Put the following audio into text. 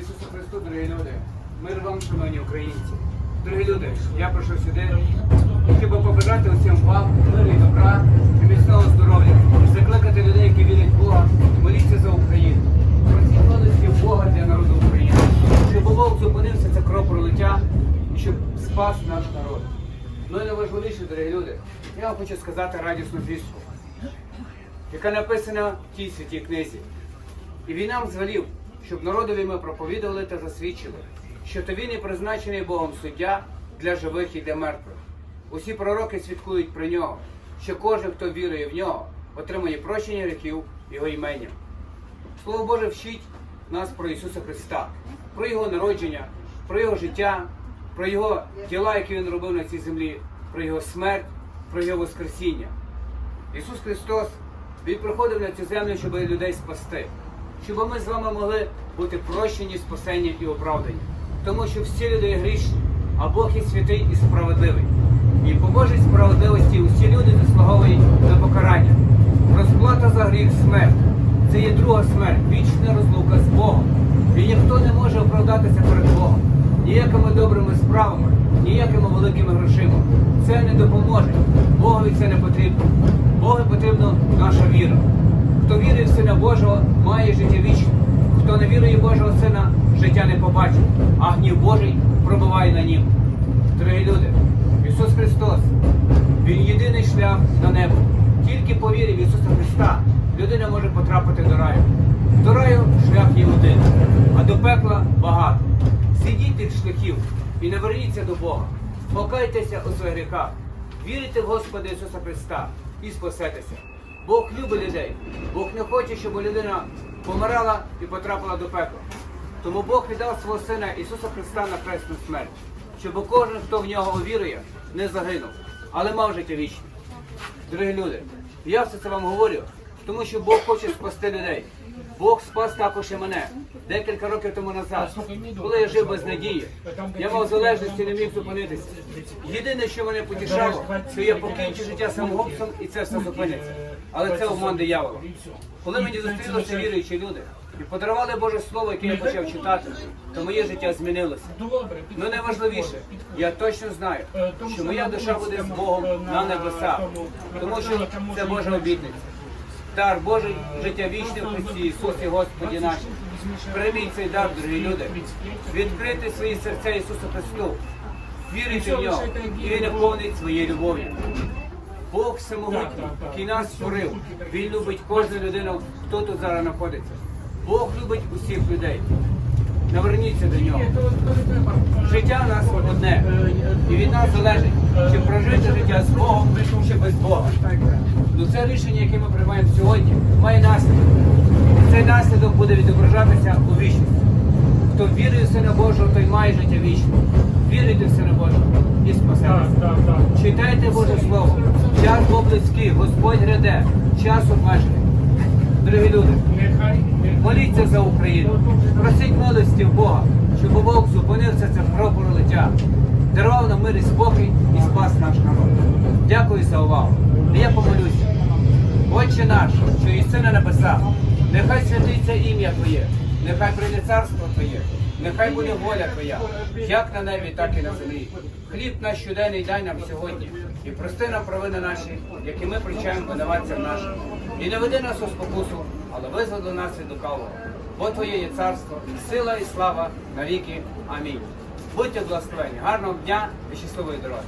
Ісусу Христу, дорогі люди. Мир вам, шановні українці. Дорогі люди, я прийшов сюди, щоб побажати усім вам миру і добра і міцного здоров'я, закликати людей, які вірять в Бога, моліться за Україну. Просіть милості Бога для народу України, щоб Бог зупинився це кровопролиття і щоб спас наш народ. Ну і найважливіше, дорогі люди, я вам хочу сказати радісну звістку, яка написана в тій святій книзі. І він нам звелів, щоб народові ми проповідували та засвідчили, що то він і призначений Богом суддя для живих і для мертвих. Усі пророки свідкують про нього, що кожен, хто вірує в нього, отримує прощення гріхів його іменням. Слово Боже вчить нас про Ісуса Христа, про Його народження, про Його життя, про Його діла, які Він робив на цій землі, про Його смерть, про Його Воскресіння. Ісус Христос, Він приходив на цю землю, щоб людей спасти, щоб ми з вами могли бути прощені, спасені і оправдані. Тому що всі люди грішні, а Бог є святий і справедливий. І по Божій справедливості усі люди заслуговують на покарання. Розплата за гріх смерть. Це є друга смерть, вічна розлука з Богом. І ніхто не може оправдатися перед Богом. Ніякими добрими справами, ніякими великими грошима. Це не допоможе. Богові це не потрібно. Богу потрібна наша віра. Хто вірить в Сина Божого, має життя вічне. Хто не вірує Божого Сина, життя не побачить, а гнів Божий пробиває на нім. Дорогі люди, Ісус Христос, Він єдиний шлях на небо. Тільки по вірі в Ісуса Христа людина може потрапити до раю. До раю шлях є один, а до пекла багато. Сидіть тих шляхів і не верніться до Бога. Покайтеся у своїх гріхах. Вірите в Господа Ісуса Христа і спасетеся. Бог любить людей. Бог не хоче, щоб людина помирала і потрапила до пекла. Тому Бог віддав свого Сина Ісуса Христа на хресну смерть, щоб кожен, хто в нього увірує, не загинув, але мав життя вічне. Дорогі люди, я все це вам говорю, тому що Бог хоче спасти людей. Бог спас також і мене декілька років тому назад, коли я жив без надії. Я мав залежності, не міг зупинитися. Єдине, що мене потішало, що я покінчу життя самогубством і це все зупиниться. Але це обман диявола. Коли мені зустрілися віруючі люди і подарували Боже Слово, яке я почав читати, то моє життя змінилося. Ну найважливіше, я точно знаю, що моя душа буде з Богом на небесах, тому що це Божа обітниця. Дар Божий, життя вічне в Христі Ісусі Господі наші. Прийміть цей дар, дорогі люди. Відкрити свої серця Ісусу Христу. Вірити в нього, і Він наповнить своєю любов'ю. Бог самогутній, який нас створив. Він любить кожну людину, хто тут зараз знаходиться. Бог любить усіх людей. Наверніться до нього. Життя у нас одне, і від нас залежить, чи прожити життя з Богом, чи без Бога. Ну це рішення, яке ми приймаємо сьогодні, має наслідок. І цей наслідок буде відображатися у вічності. Хто вірує в Сина Божого, той має життя вічне. Вірите в Сина Божого і так. Читайте Боже Слово. Час був близький, Господь гряде, час обмежений. Дорогі люди, моліться за Україну. Просіть милості в Бога, щоб Бог зупинився це кровопролиття, дарував нам мир і спокій і спас наш народ. Дякую за увагу. І я помолюся. Отче наш, що єси на небесах, нехай святиться ім'я Твоє, нехай прийде царство Твоє, нехай буде воля Твоя, як на небі, так і на землі. Хліб наш щоденний дай нам сьогодні, і прости нам провини наші, які ми прощаємо винуватцям нашим. І не веди нас у спокусу, але визволи нас від лукавого. Бо Твоє є царство, і сила і слава навіки. Амінь. Будьте благословені, гарного дня і щасливої дороги.